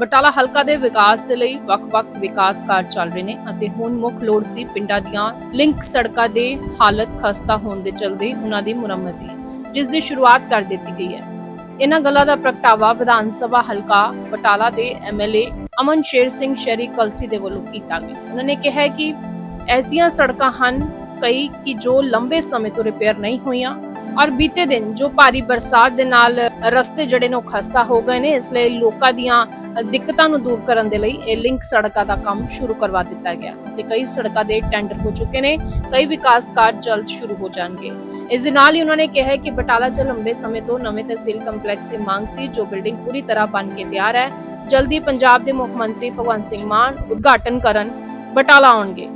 ਬਟਾਲਾ ਹਲਕਾ ਦੇ ਵਿਕਾਸ ਦੇ ਲਈ ਵੱਖ-ਵੱਖ ਵਿਕਾਸ ਕਾਰਜ ਚੱਲ ਰਹੇ ਨੇ ਅਤੇ ਹੁਣ ਮੁੱਖ ਲੋੜ ਸੀ ਪਿੰਡਾਂ ਦੀਆਂ ਲਿੰਕ ਸੜਕਾਂ ਦੇ ਹਾਲਤ ਖਸਤਾ ਹੋਣ ਦੇ ਚਲਦੇ ਉਹਨਾਂ ਦੀ ਮੁਰੰਮਤ ਦੀ, ਜਿਸ ਦੀ ਸ਼ੁਰੂਆਤ ਕਰ ਦਿੱਤੀ ਗਈ ਹੈ। ਇਹਨਾਂ ਗੱਲਾਂ ਦਾ ਪ੍ਰਗਟਾਵਾ ਵਿਧਾਨ ਸਭਾ ਹਲਕਾ ਬਟਾਲਾ ਦੇ ਐਮਐਲਏ ਅਮਨ ਸ਼ੇਰ ਸਿੰਘ ਸ਼ਰੀ ਕਲਸੀ ਦੇ ਵੱਲੋਂ ਕੀਤਾ ਗਿਆ। ਉਹਨਾਂ ਨੇ ਕਿਹਾ ਕਿ ਐਸੀਆਂ ਸੜਕਾਂ ਹਨ ਕਈ ਕਿ ਜੋ ਲੰਬੇ ਸਮੇਂ ਤੋਂ ਰਿਪੇਅਰ ਨਹੀਂ ਹੋਈਆਂ ਔਰ ਬੀਤੇ ਦਿਨ ਜੋ ਭਾਰੀ ਬਰਸਾਤ ਦੇ ਨਾਲ ਰਸਤੇ ਜਿਹੜੇ ਨੇ ਉਹ ਖਸਤਾ ਹੋ ਗਏ ਨੇ, ਇਸ ਲਈ ਲੋਕਾਂ ਦੀਆਂ ਦਿੱਕਤਾਂ ਨੂੰ ਦੂਰ ਕਰਨ ਦੇ ਲਈ ਇਹ ਲਿੰਕ ਸੜਕਾਂ ਦਾ ਕੰਮ ਸ਼ੁਰੂ ਕਰਵਾ ਦਿੱਤਾ ਗਿਆ ਤੇ ਕਈ ਸੜਕਾਂ ਦੇ ਟੈਂਡਰ ਹੋ ਚੁੱਕੇ ਨੇ, ਕਈ ਵਿਕਾਸ ਕਾਰਜ ਜਲਦ ਸ਼ੁਰੂ ਹੋ ਜਾਣਗੇ। ਇਸ ਦੇ ਨਾਲ ਹੀ ਉਹਨਾਂ ਨੇ ਕਿਹਾ ਕਿ ਬਟਾਲਾ 'ਚ ਲੰਬੇ ਸਮੇਂ ਤੋਂ ਨਵੇਂ ਤਹਿਸੀਲ ਕੰਪਲੈਕਸ ਦੀ ਮੰਗ ਸੀ, ਜੋ ਬਿਲਡਿੰਗ ਪੂਰੀ ਤਰ੍ਹਾਂ ਬਣ ਕੇ ਤਿਆਰ ਹੈ। ਜਲਦੀ ਪੰਜਾਬ ਦੇ ਮੁੱਖ ਮੰਤਰੀ ਭਗਵੰਤ ਸਿੰਘ ਮਾਨ ਉਦਘਾਟਨ ਕਰਨ ਬਟਾਲਾ ਆਉਣਗੇ।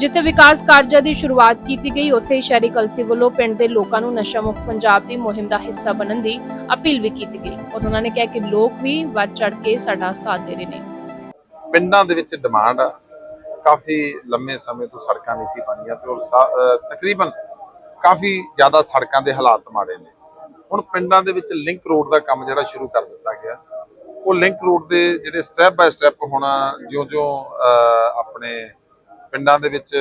ਜਿੱਥੇ ਵਿਕਾਸ ਕਾਰਜਾਂ ਦੀ ਸ਼ੁਰੂਆਤ ਕੀਤੀ ਗਈ, ਉੱਥੇ ਸ਼ਹਿਰੀ ਕਲਸੀ ਵੱਲੋਂ ਪਿੰਡ ਦੇ ਲੋਕਾਂ ਨੂੰ ਨਸ਼ਾ ਮੁਕਤ ਪੰਜਾਬ ਦੀ ਮੁਹਿੰਮ ਦਾ ਹਿੱਸਾ ਬਣਨ ਦੀ ਅਪੀਲ ਵੀ ਕੀਤੀ ਗਈ। ਔਰ ਉਹਨਾਂ ਨੇ ਕਿਹਾ ਕਿ ਲੋਕ ਵੀ ਵੱਧ ਚੜ ਕੇ ਸਾਡਾ ਸਾਥ ਦੇ ਰਹੇ ਨੇ। ਪਿੰਡਾਂ ਦੇ ਵਿੱਚ ਡਿਮਾਂਡ ਆ। ਕਾਫੀ ਲੰਮੇ ਸਮੇਂ ਤੋਂ ਸੜਕਾਂ ਨਹੀਂ ਸੀ ਬਣੀਆਂ ਤੇ ਔਰ ਤਕਰੀਬਨ ਕਾਫੀ ਜ਼ਿਆਦਾ ਸੜਕਾਂ ਦੇ ਹਾਲਾਤ ਮਾੜੇ ਨੇ। ਹੁਣ ਪਿੰਡਾਂ ਦੇ ਵਿੱਚ ਲਿੰਕ ਰੋਡ ਦਾ ਕੰਮ ਜਿਹੜਾ ਸ਼ੁਰੂ ਕਰ ਦਿੱਤਾ ਗਿਆ। ਉਹ ਲਿੰਕ ਰੋਡ ਦੇ ਜਿਹੜੇ ਸਟੈਪ ਬਾਏ ਸਟੈਪ ਹੁਣ ਜਿਉਂ-ਜਿਉਂ ਆਪਣੇ ਪਿੰਡਾਂ ਦੇ ਵਿੱਚ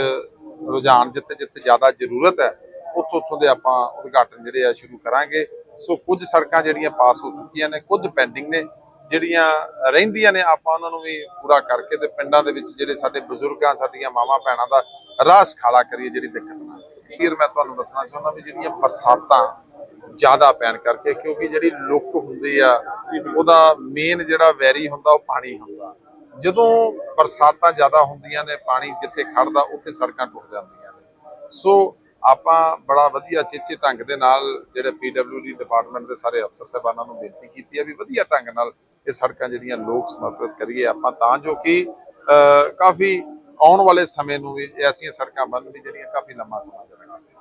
ਰੁਝਾਨ ਜਿੱਥੇ-ਜਿੱਥੇ ਜ਼ਿਆਦਾ ਜ਼ਰੂਰਤ ਹੈ, ਉੱਥੋਂ ਉੱਥੋਂ ਦੇ ਆਪਾਂ ਉਦਘਾਟਨ ਜਿਹੜੇ ਆ ਸ਼ੁਰੂ ਕਰਾਂਗੇ। ਸੋ ਕੁਝ ਸੜਕਾਂ ਜਿਹੜੀਆਂ ਪਾਸ ਹੋ ਚੁੱਕੀਆਂ ਨੇ, ਕੁਝ ਪੈਂਡਿੰਗ ਨੇ, ਜਿਹੜੀਆਂ ਰਹਿੰਦੀਆਂ ਨੇ, ਆਪਾਂ ਉਹਨਾਂ ਨੂੰ ਵੀ ਪੂਰਾ ਕਰਕੇ ਤੇ ਪਿੰਡਾਂ ਦੇ ਵਿੱਚ ਜਿਹੜੇ ਸਾਡੇ ਬਜ਼ੁਰਗਾਂ, ਸਾਡੀਆਂ ਮਾਵਾਂ ਭੈਣਾਂ ਦਾ ਰਾਹ ਸਖਾਲਾ ਕਰੀਏ ਜਿਹੜੀ ਦਿੱਕਤ ਨਾ ਫਿਰ ਮੈਂ ਤੁਹਾਨੂੰ ਦੱਸਣਾ ਚਾਹੁੰਦਾ ਵੀ ਜਿਹੜੀਆਂ ਬਰਸਾਤਾਂ ਜ਼ਿਆਦਾ ਪੈਣ ਕਰਕੇ, ਕਿਉਂਕਿ ਜਿਹੜੀ ਲੁੱਕ ਹੁੰਦੀ ਆ, ਉਹਦਾ ਮੇਨ ਜਿਹੜਾ ਵੈਰੀ ਹੁੰਦਾ, ਉਹ ਪਾਣੀ ਹੁੰਦਾ। ਜਦੋਂ ਬਰਸਾਤਾਂ ਜ਼ਿਆਦਾ ਹੁੰਦੀਆਂ ਨੇ, ਪਾਣੀ ਜਿੱਥੇ ਖੜਦਾ, ਉੱਥੇ ਸੜਕਾਂ ਟੁੱਟ ਜਾਂਦੀਆਂ ਨੇ। ਸੋ ਆਪਾਂ ਬੜਾ ਵਧੀਆ ਚੇਚੇ ਢੰਗ ਦੇ ਨਾਲ ਜਿਹੜੇ ਪੀਡਬਲਯੂਡੀ ਡਿਪਾਰਟਮੈਂਟ ਦੇ ਸਾਰੇ ਅਫਸਰ ਸਾਹਿਬਾਨਾਂ ਨੂੰ ਬੇਨਤੀ ਕੀਤੀ ਹੈ ਵੀ ਵਧੀਆ ਢੰਗ ਨਾਲ ਇਹ ਸੜਕਾਂ ਜਿਹੜੀਆਂ ਲੋਕ ਸਮਰਪਿਤ ਕਰੀਏ ਆਪਾਂ, ਤਾਂ ਜੋ ਕਿ ਕਾਫੀ ਆਉਣ ਵਾਲੇ ਸਮੇਂ ਨੂੰ ਵੀ ਐਸੀਆਂ ਸੜਕਾਂ ਬਣਨ ਵੀ ਜਿਹੜੀਆਂ ਕਾਫੀ ਲੰਮਾ ਸਮਾਂ ਚੱਲਣਗੀਆਂ ਹਲਕਾ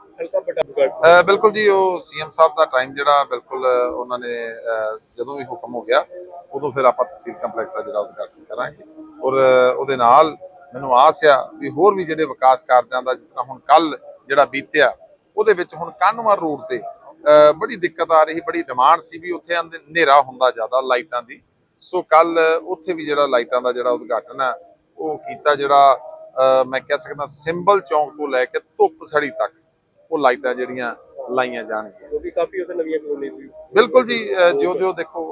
ਬਿਲਕੁਲ ਜੀ, ਉਹ ਸੀਐਮ ਸਾਹਿਬ ਦਾ ਟਾਈਮ ਜਿਹੜਾ ਬਿਲਕੁਲ ਉਹਨਾਂ ਨੇ ਜਦੋਂ ਵੀ ਹੁਕਮ ਹੋ ਗਿਆ, ਉਦੋਂ ਫਿਰ ਆਪਾਂ ਤਹਿਸੀਲ ਕੰਪਲੈਕਸ ਦਾ ਜਿਹੜਾ ਉਦਘਾਟਨ ਕਰਾਂਗੇ। ਔਰ ਉਹਦੇ ਨਾਲ ਮੈਨੂੰ ਆਸ ਆ ਵੀ ਹੋਰ ਵੀ ਜਿਹੜੇ ਵਿਕਾਸ ਕਾਰਜਾਂ ਦਾ, ਜਿੱਦਾਂ ਹੁਣ ਕੱਲ ਜਿਹੜਾ ਬੀਤਿਆ, ਉਹਦੇ ਵਿੱਚ ਹੁਣ ਕਾਨਵਾਰ ਰੋਡ ਤੇ ਬੜੀ ਦਿੱਕਤ ਆ ਰਹੀ, ਬੜੀ ਡਿਮਾਂਡ ਸੀ ਵੀ ਉੱਥੇ ਹਨੇਰਾ ਹੁੰਦਾ ਜ਼ਿਆਦਾ ਲਾਈਟਾਂ ਦੀ। ਸੋ ਕੱਲ ਉੱਥੇ ਵੀ ਜਿਹੜਾ ਲਾਈਟਾਂ ਦਾ ਜਿਹੜਾ ਉਦਘਾਟਨ ਹੈ ਉਹ ਕੀਤਾ ਜਿਹੜਾ ਮੈਂ ਕਹਿ ਸਕਦਾ, ਸਿੰਬਲ ਚੌਂਕ ਤੋਂ ਲੈ ਕੇ ਧੁੱਪ ਸੜੀ ਤੱਕ। ਉਹ ਲਾਈਟਾਂ ਜਿਹੜੀਆਂ ਲਾਈਆਂ ਜਾਣਗੀਆਂ। ਕਿਉਂਕਿ ਕਾਫੀ ਉਹਦੇ ਨਵੀਆਂ ਕਲੋਨੀ ਵੀ ਬਿਲਕੁਲ ਜੀ ਜਿਉਂ ਜਿਉਂ ਦੇਖੋ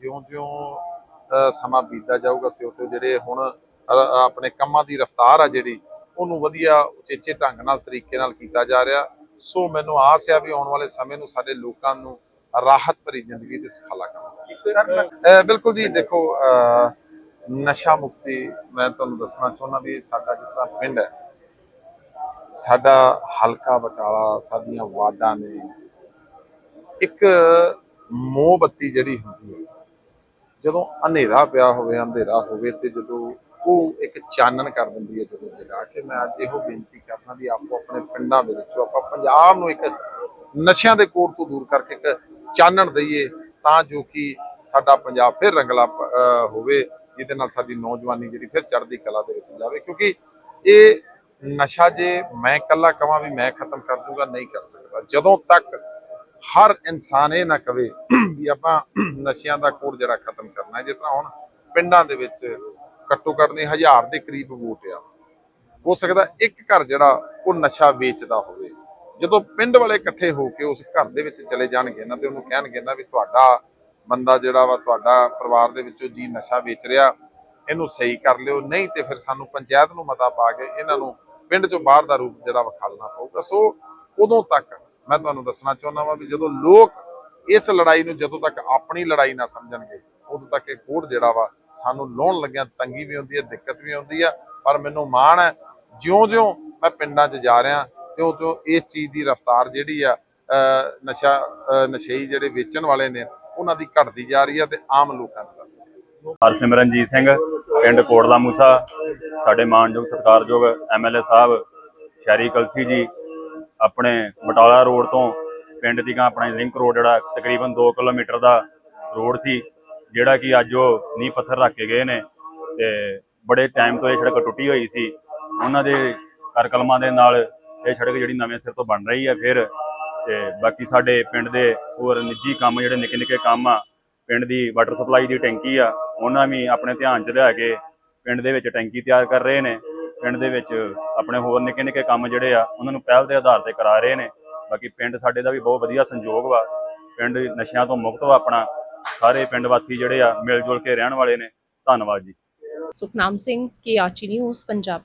ਜਿਉਂ ਜਿਉਂ ਸਮਾਂ ਬੀਤਦਾ ਜਾਊਗਾ ਤਿਉਂ ਤਿਉਂ ਜਿਹੜੇ ਹੁਣ ਆਪਣੇ ਕੰਮਾਂ ਦੀ ਰਫ਼ਤਾਰ ਆ ਜਿਹੜੀ ਉਹਨੂੰ ਵਧੀਆ ਉਚੇਚੇ ਢੰਗ ਨਾਲ ਤਰੀਕੇ ਨਾਲ ਕੀਤਾ ਜਾ ਰਿਹਾ। ਸੋ ਮੈਨੂੰ ਆਸ ਆ ਵੀ ਆਉਣ ਵਾਲੇ ਸਮੇਂ ਨੂੰ ਸਾਡੇ ਲੋਕਾਂ ਨੂੰ ਰਾਹਤ ਭਰੀ ਜ਼ਿੰਦਗੀ ਤੇ ਸੁਖਾਲਾ ਕਰਾਂਗੇ। ਬਿਲਕੁਲ ਜੀ ਦੇਖੋ ਨਸ਼ਾ ਮੁਕਤੀ ਮੈਂ ਤੁਹਾਨੂੰ ਦੱਸਣਾ ਚਾਹੁੰਦਾ ਵੀ ਸਾਡਾ ਜਿੱਦਾਂ ਪਿੰਡ ਹੈ ਸਾਡਾ ਹਲਕਾ ਬਟਾਲਾ, ਸਾਡੀਆਂ ਵਾਰਡਾਂ ਨੇ ਇੱਕ ਮੋਮਬੱਤੀ ਜਿਹੜੀ ਹੁੰਦੀ ਹੈ, ਜਦੋਂ ਹਨੇਰਾ ਪਿਆ ਹੋਵੇ ਅੰਧੇਰਾ ਹੋਵੇ ਤੇ ਜਦੋਂ ਉਹ ਇੱਕ ਚਾਨਣ ਕਰ ਦਿੰਦੀ ਹੈ, ਜਦੋਂ ਜਗਾ ਕੇ, ਮੈਂ ਅੱਜ ਇਹੋ ਬੇਨਤੀ ਕਰਨਾ ਵੀ ਆਪੋ ਆਪਣੇ ਪਿੰਡਾਂ ਦੇ ਵਿੱਚੋਂ ਆਪਾਂ ਪੰਜਾਬ ਨੂੰ ਇੱਕ ਨਸ਼ਿਆਂ ਦੇ ਕੋੜ ਤੋਂ ਦੂਰ ਕਰਕੇ ਇੱਕ ਚਾਨਣ ਦਈਏ, ਤਾਂ ਜੋ ਕਿ ਸਾਡਾ ਪੰਜਾਬ ਫਿਰ ਰੰਗਲਾ ਹੋਵੇ, ਜਿਹਦੇ ਨਾਲ ਸਾਡੀ ਨੌਜਵਾਨੀ ਜਿਹੜੀ ਫਿਰ ਚੜ੍ਹਦੀ ਕਲਾ ਦੇ ਵਿੱਚ ਜਾਵੇ, ਕਿਉਂਕਿ ਇਹ ਨਸ਼ਾ ਜੇ ਮੈਂ ਇਕੱਲਾ ਕਵਾਂ ਵੀ ਮੈਂ ਖਤਮ ਕਰ ਦੂੰਗਾ, ਨਹੀਂ ਕਰ ਸਕਦਾ। ਜਦੋਂ ਤੱਕ ਹਰ ਇਨਸਾਨ ਇਹ ਨਾ ਕਵੇ ਵੀ ਆਪਾਂ ਨਸ਼ਿਆਂ ਦਾ ਕੋੜ ਜਿਹੜਾ ਖਤਮ ਕਰਨਾ ਹੈ, ਜਿਸ ਤਰ੍ਹਾਂ ਹੁਣ ਪਿੰਡਾਂ ਦੇ ਵਿੱਚ ਘੱਟੋ ਘੱਟ ਨਹੀਂ, ਹਜ਼ਾਰ ਦੇ ਕਰੀਬ ਵੋਟ ਆ। ਹੋ ਸਕਦਾ ਇੱਕ ਘਰ ਜਿਹੜਾ ਉਹ ਨਸ਼ਾ ਵੇਚਦਾ ਹੋਵੇ। ਜਦੋਂ ਪਿੰਡ ਵਾਲੇ ਇਕੱਠੇ ਹੋ ਕੇ ਉਸ ਘਰ ਦੇ ਵਿੱਚ ਚਲੇ ਜਾਣਗੇ ਨਾ, ਤੇ ਉਹਨੂੰ ਕਹਿਣਗੇ ਨਾ ਵੀ ਤੁਹਾਡਾ ਬੰਦਾ ਜਿਹੜਾ ਵਾ, ਤੁਹਾਡਾ ਪਰਿਵਾਰ ਦੇ ਵਿੱਚੋਂ ਜੀ ਨਸ਼ਾ ਵੇਚ ਰਿਹਾ, ਇਹਨੂੰ ਸਹੀ ਕਰ ਲਿਓ, ਨਹੀਂ ਤੇ ਫਿਰ ਸਾਨੂੰ ਪੰਚਾਇਤ ਨੂੰ ਮਤਾ ਪਾ ਕੇ ਇਹਨਾਂ ਨੂੰ ਪਿੰਡ ਚੋਂ ਬਾਹਰ ਦਾ ਰੂਪ ਜਿਹੜਾ ਵਿਖਾਲਣਾ ਪਊਗਾ। ਸੋ ਉਦੋਂ ਤੱਕ ਮੈਂ ਤੁਹਾਨੂੰ ਦੱਸਣਾ ਚਾਹੁੰਦਾ ਵਾਂ ਵੀ ਜਦੋਂ ਲੋਕ ਇਸ ਲੜਾਈ ਨੂੰ ਜਦੋਂ ਤੱਕ ਆਪਣੀ ਲੜਾਈ ਨਾ ਸਮਝਣਗੇ, ਉਦੋਂ ਤੱਕ ਇਹ ਕੋੜ ਜਿਹੜਾ ਵਾ ਸਾਨੂੰ ਲਾਉਣ ਲੱਗਿਆ ਤੰਗੀ ਵੀ ਹੁੰਦੀ ਹੈ, ਦਿੱਕਤ ਵੀ ਹੁੰਦੀ ਆ। ਪਰ ਮੈਨੂੰ ਮਾਣ ਹੈ, ਜਿਉਂ-ਜਿਉਂ ਮੈਂ ਪਿੰਡਾਂ 'ਚ ਜਾ ਰਿਹਾ, ਤਿਉਂ-ਤਿਉਂ ਇਸ ਚੀਜ਼ ਦੀ ਰਫ਼ਤਾਰ ਜਿਹੜੀ ਆ ਨਸ਼ਾ ਅਹ ਨਸ਼ਈ ਜਿਹੜੇ ਵੇਚਣ ਵਾਲੇ ਨੇ, ਉਹਨਾਂ ਦੀ ਘਟਦੀ ਜਾ ਰਹੀ ਆ ਤੇ ਆਮ ਲੋਕਾਂ ਦੀ ਹਰਸਿਮਰਨਜੀਤ ਸਿੰਘ ਪਿੰਡ ਕੋਟਲਾ ਮੂਸਾ ਸਾਡੇ ਮਾਨਯੋਗ ਸਤਿਕਾਰਯੋਗ ਐਮਐਲਏ ਸਾਹਿਬ, ਸ਼ਹਿਰੀ ਕਲਸੀ ਜੀ, ਆਪਣੇ ਬਟਾਲਾ ਰੋਡ ਤੋਂ ਪਿੰਡ ਦੀ ਗਾਂ ਆਪਣਾ ਲਿੰਕ ਰੋਡ ਜਿਹੜਾ ਤਕਰੀਬਨ 2 ਕਿਲੋਮੀਟਰ ਦਾ ਰੋਡ ਸੀ, ਜਿਹੜਾ ਕਿ ਅੱਜ ਉਹ ਨੀਂਹ ਪੱਥਰ ਰੱਖ ਕੇ ਗਏ ਨੇ ਤੇ ਬੜੇ ਟਾਈਮ ਤੋਂ ਇਹ ਸੜਕ ਟੁੱਟੀ ਹੋਈ ਸੀ। ਉਹਨਾਂ ਦੇ ਕਰਕਲਮਾਂ ਦੇ ਨਾਲ ਇਹ ਸੜਕ ਜਿਹੜੀ ਨਵੇਂ ਸਿਰ ਤੋਂ ਬਣ ਰਹੀ ਹੈ ਫਿਰ ਤੇ ਬਾਕੀ ਸਾਡੇ ਪਿੰਡ ਦੇ ਹੋਰ ਨਿੱਜੀ ਕੰਮ ਜਿਹੜੇ ਨਿੱਕੇ ਨਿੱਕੇ ਕੰਮ ਆ, ਪਿੰਡ ਦੀ ਵਾਟਰ ਸਪਲਾਈ ਦੀ ਟੈਂਕੀ ਆ ਉਹਨਾਂ ਵੀ ਆਪਣੇ ਧਿਆਨ 'ਚ ਲਿਆ ਕੇ ਪਿੰਡ ਦੇ ਵਿੱਚ ਟੈਂਕੀ ਤਿਆਰ ਕਰ ਰਹੇ ਨੇ। ਪਿੰਡ ਦੇ ਵਿੱਚ ਆਪਣੇ ਹੋਰ ਨਿੱਕੇ ਨਿੱਕੇ ਕੰਮ ਜਿਹੜੇ ਆ, ਉਹਨਾਂ ਨੂੰ ਪਹਿਲ ਦੇ ਆਧਾਰ ਤੇ ਕਰਾ ਰਹੇ ਨੇ। ਬਾਕੀ ਪਿੰਡ ਸਾਡੇ ਦਾ ਵੀ ਬਹੁਤ ਵਧੀਆ ਸੰਯੋਗ ਵਾ। ਪਿੰਡ ਨਸ਼ਿਆਂ ਤੋਂ ਮੁਕਤ ਵਾ ਆਪਣਾ। ਸਾਰੇ ਪਿੰਡ ਵਾਸੀ ਜਿਹੜੇ ਆ ਮਿਲ ਜੁਲ ਕੇ ਰਹਿਣ ਵਾਲੇ ਨੇ। ਧੰਨਵਾਦ ਜੀ। ਸੁਖਨਾਮ ਸਿੰਘ, ਕੇ ਆਚੀ ਨਿਊਜ਼, ਪੰਜਾਬ।